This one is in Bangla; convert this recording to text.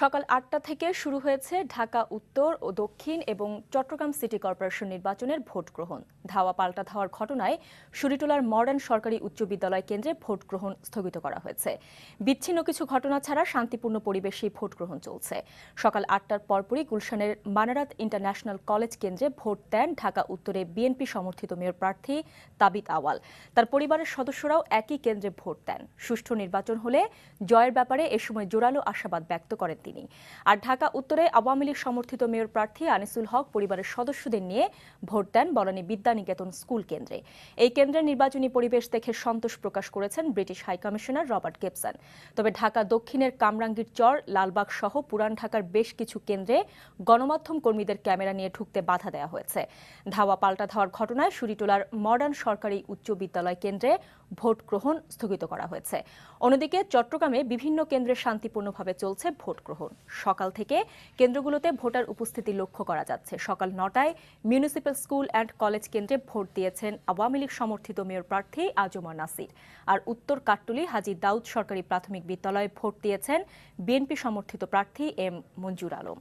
সকাল আটটা থেকে শুরু হয়েছে ঢাকা উত্তর ও দক্ষিণ এবং চট্টগ্রাম সিটি কর্পোরেশন নির্বাচনের ভোট গ্রহণ। ধাওয়া পাল্টা ধাওয়ার ঘটনায় সুরিটোলার মডার্ন সরকারি উচ্চ বিদ্যালয় কেন্দ্রে ভোট গ্রহণ স্থগিত করা হয়েছে। বিচ্ছিন্ন কিছু ঘটনা ছাড়া শান্তিপূর্ণ পরিবেশেই ভোট গ্রহণ চলছে। সকাল আটটার পরপরই গুলশানের মানারাত ইন্টারন্যাশনাল কলেজ কেন্দ্রে ভোট দেন ঢাকা উত্তরে বিএনপি সমর্থিত মেয়র প্রার্থী তাবিত আওয়াল। তার পরিবারের সদস্যরাও একই কেন্দ্রে ভোট দেন। সুষ্ঠু নির্বাচন হলে জয়ের ব্যাপারে এ সময় জোরালো আশাবাদ ব্যক্ত করেন তিনি। আর ঢাকা উত্তরে আওয়ামী লীগ সমর্থিত মেয়র প্রার্থী আনিসুল হক পরিবারের সদস্যদের নিয়ে ভোট দেন বনানী বিদ্যানিকেতন স্কুল কেন্দ্রে। এই কেন্দ্রের নির্বাচনী পরিবেশ দেখে সন্তোষ প্রকাশ করেছেন ব্রিটিশ হাইকমিশনার রবার্ট গেপসন তবে ঢাকা দক্ষিণের কামরাঙ্গীর চর, লালবাগ সহ পুরান ঢাকার বেশ কিছু কেন্দ্রে গণমাধ্যম কর্মীদের ক্যামেরা নিয়ে ঢুকতে বাধা দেওয়া হয়েছে। ধাওয়া পাল্টা ধাওয়ার ঘটনায় সুরিটোলার মডার্ন সরকারি উচ্চ বিদ্যালয় কেন্দ্রে ভোট গ্রহণ স্থগিত করা হয়েছে। অন্যদিকে চট্টগ্রামে বিভিন্ন কেন্দ্রে শান্তিপূর্ণভাবে চলছে ভোট গ্রহণ। সকাল থেকে কেন্দ্রগুলোতে ভোটার উপস্থিতি লক্ষ্য করা যাচ্ছে। সকাল নটায় মিউনিসিপ্যাল স্কুল অ্যান্ড কলেজ কেন্দ্রে ভোট দিয়েছেন আওয়ামী লীগ সমর্থিত মেয়র প্রার্থী আজমর নাসির। আর উত্তর কাট্টুলি হাজি দাউদ সরকারি প্রাথমিক বিদ্যালয়ে ভোট দিয়েছেন বিএনপি সমর্থিত প্রার্থী এম মঞ্জুর আলম।